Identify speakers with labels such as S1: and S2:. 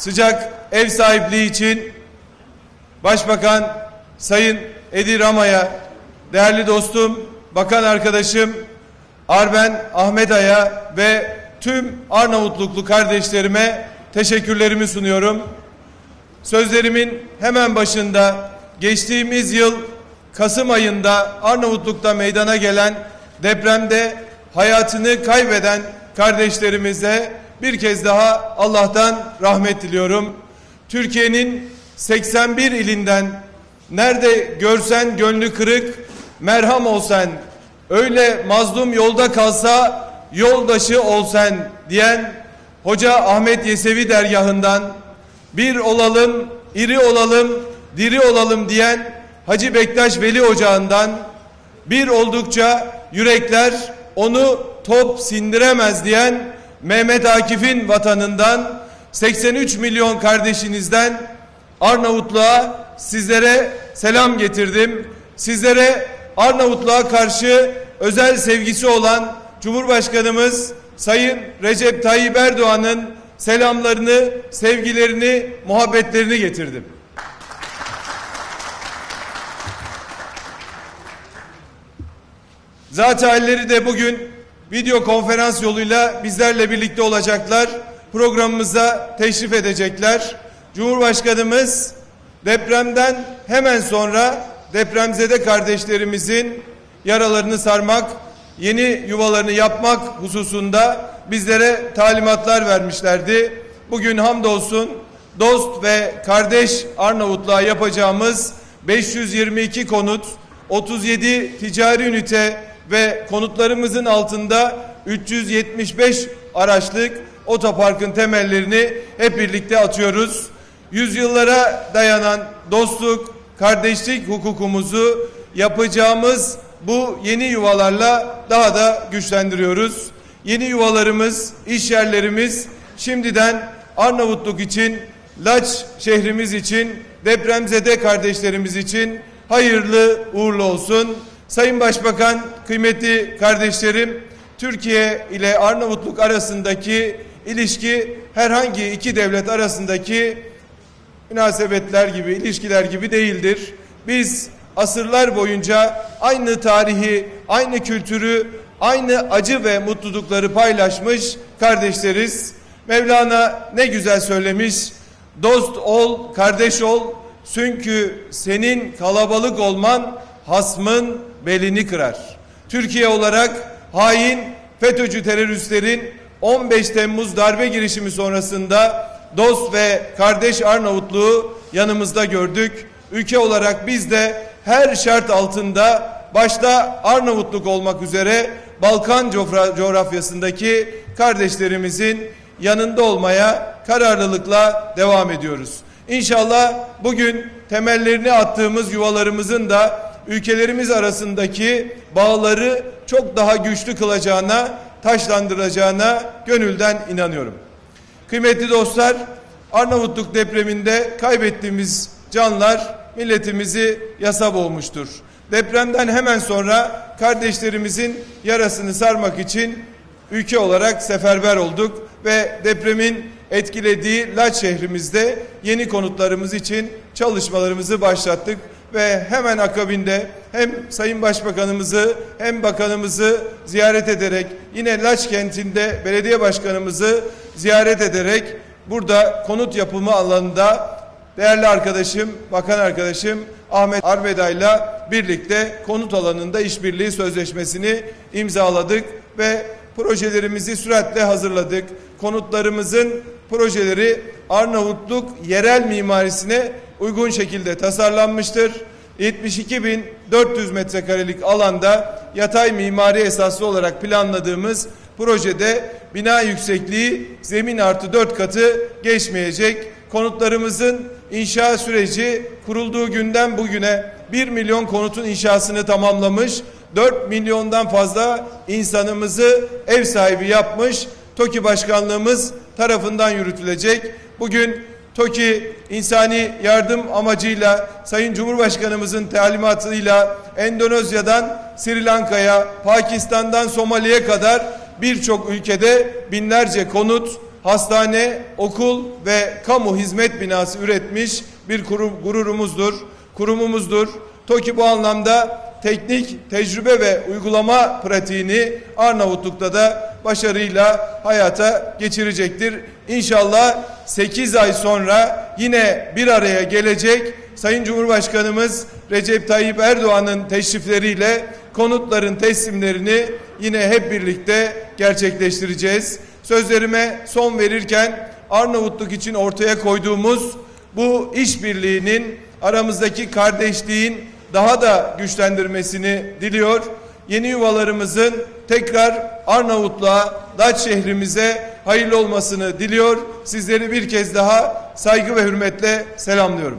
S1: sıcak ev sahipliği için Başbakan Sayın Edi Rama'ya, değerli dostum, bakan arkadaşım Arben Ahmet Ay'a ve tüm Arnavutluklu kardeşlerime teşekkürlerimi sunuyorum. Sözlerimin hemen başında geçtiğimiz yıl Kasım ayında Arnavutluk'ta meydana gelen depremde hayatını kaybeden kardeşlerimize bir kez daha Allah'tan rahmet diliyorum. Türkiye'nin 81 ilinden nerede görsen gönlü kırık merham ol sen öyle mazlum yolda kalsa yoldaşı ol sen diyen Hoca Ahmet Yesevi dergahından bir olalım, iri olalım, diri olalım diyen Hacı Bektaş Veli Ocağı'ndan bir oldukça yürekler onu top sindiremez diyen Mehmet Akif'in vatanından 83 milyon kardeşinizden Arnavutluğa sizlere selam getirdim. Sizlere Arnavutluğa karşı özel sevgisi olan Cumhurbaşkanımız Sayın Recep Tayyip Erdoğan'ın selamlarını, sevgilerini, muhabbetlerini getirdim. Zat halleri de bugün video konferans yoluyla bizlerle birlikte olacaklar. Programımıza teşrif edecekler. Cumhurbaşkanımız depremden hemen sonra depremzede kardeşlerimizin yaralarını sarmak, yeni yuvalarını yapmak hususunda bizlere talimatlar vermişlerdi. Bugün hamdolsun dost ve kardeş Arnavutluğa yapacağımız 522 konut, 37 ticari ünite ve konutlarımızın altında 375 araçlık otoparkın temellerini hep birlikte atıyoruz. Yüzyıllara dayanan dostluk, kardeşlik hukukumuzu yapacağımız bu yeni yuvalarla daha da güçlendiriyoruz. Yeni yuvalarımız, iş yerlerimiz şimdiden Arnavutluk için, Laç şehrimiz için, depremzede kardeşlerimiz için hayırlı uğurlu olsun. Sayın Başbakan, kıymetli kardeşlerim, Türkiye ile Arnavutluk arasındaki ilişki herhangi iki devlet arasındaki münasebetler gibi, ilişkiler gibi değildir. Biz asırlar boyunca aynı tarihi, aynı kültürü, aynı acı ve mutlulukları paylaşmış kardeşleriz. Mevlana ne güzel söylemiş. Dost ol, kardeş ol. Çünkü senin kalabalık olman hasmın belini kırar. Türkiye olarak hain FETÖ'cü teröristlerin 15 Temmuz darbe girişimi sonrasında dost ve kardeş Arnavutluğu yanımızda gördük. Ülke olarak biz de her şart altında başta Arnavutluk olmak üzere Balkan coğra- coğrafyasındaki kardeşlerimizin yanında olmaya kararlılıkla devam ediyoruz. İnşallah bugün temellerini attığımız yuvalarımızın da ülkelerimiz arasındaki bağları çok daha güçlü kılacağına, taşlandıracağına gönülden inanıyorum. Kıymetli dostlar, Arnavutluk depreminde kaybettiğimiz canlar milletimizi yasa boğmuştur. Depremden hemen sonra kardeşlerimizin yarasını sarmak için ülke olarak seferber olduk ve depremin etkilediği Laç şehrimizde yeni konutlarımız için çalışmalarımızı başlattık ve hemen akabinde hem Sayın Başbakanımızı hem bakanımızı ziyaret ederek yine Laç kentinde belediye başkanımızı ziyaret ederek burada konut yapımı alanında değerli arkadaşım, bakan arkadaşım Ahmet Arbeda'yla birlikte konut alanında işbirliği sözleşmesini imzaladık ve projelerimizi süratle hazırladık. Konutlarımızın projeleri Arnavutluk yerel mimarisine uygun şekilde tasarlanmıştır. 72.400 metrekarelik alanda yatay mimari esaslı olarak planladığımız projede bina yüksekliği zemin artı 4 katı geçmeyecek. Konutlarımızın inşa süreci kurulduğu günden bugüne 1 milyon konutun inşasını tamamlamış. 4 milyondan fazla insanımızı ev sahibi yapmış. TOKİ Başkanlığımız tarafından yürütülecek. Bugün TOKİ insani yardım amacıyla Sayın Cumhurbaşkanımızın talimatıyla Endonezya'dan Sri Lanka'ya, Pakistan'dan Somali'ye kadar birçok ülkede binlerce konut hastane, okul ve kamu hizmet binası üretmiş bir kurum, gururumuzdur, kurumumuzdur. TOKİ bu anlamda teknik, tecrübe ve uygulama pratiğini Arnavutluk'ta da başarıyla hayata geçirecektir. İnşallah 8 ay sonra yine bir araya gelecek Sayın Cumhurbaşkanımız Recep Tayyip Erdoğan'ın teşrifleriyle konutların teslimlerini yine hep birlikte gerçekleştireceğiz. Sözlerime son verirken Arnavutluk için ortaya koyduğumuz bu işbirliğinin aramızdaki kardeşliğin daha da güçlendirmesini diliyor. Yeni yuvalarımızın tekrar Arnavutluğa, Daç şehrimize hayırlı olmasını diliyor. Sizleri bir kez daha saygı ve hürmetle selamlıyorum.